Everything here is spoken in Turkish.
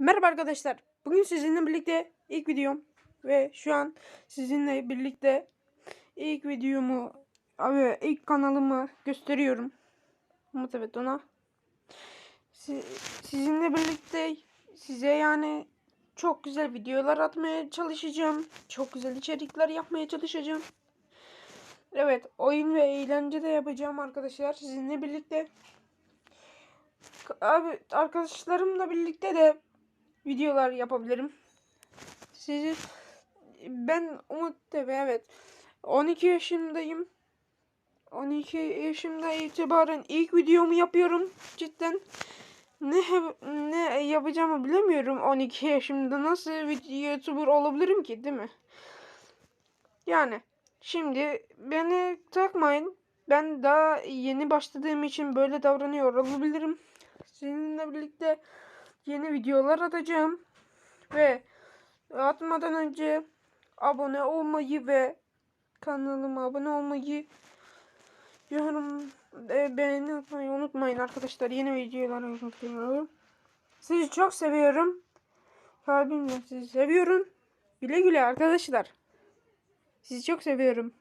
Merhaba arkadaşlar. Bugün sizinle birlikte ilk videom ve şu an sizinle birlikte ilk videomu abi ilk kanalımı gösteriyorum. Umut evet ona. Si- sizinle birlikte size yani çok güzel videolar atmaya çalışacağım. Çok güzel içerikler yapmaya çalışacağım. Evet, oyun ve eğlence de yapacağım arkadaşlar sizinle birlikte. Abi arkadaşlarımla birlikte de videolar yapabilirim. Sizi ben Umut TV evet 12 yaşındayım. 12 yaşımda itibaren ilk videomu yapıyorum cidden. Ne ne yapacağımı bilemiyorum 12 yaşımda nasıl video YouTuber olabilirim ki değil mi? Yani şimdi beni takmayın. Ben daha yeni başladığım için böyle davranıyor olabilirim. Sizinle birlikte yeni videolar atacağım. Ve atmadan önce abone olmayı ve kanalıma abone olmayı yorum e, beğeni atmayı unutmayın arkadaşlar. Yeni videolar yapıyorum. Sizi çok seviyorum. Kalbimle sizi seviyorum. Güle güle arkadaşlar. Sizi çok seviyorum.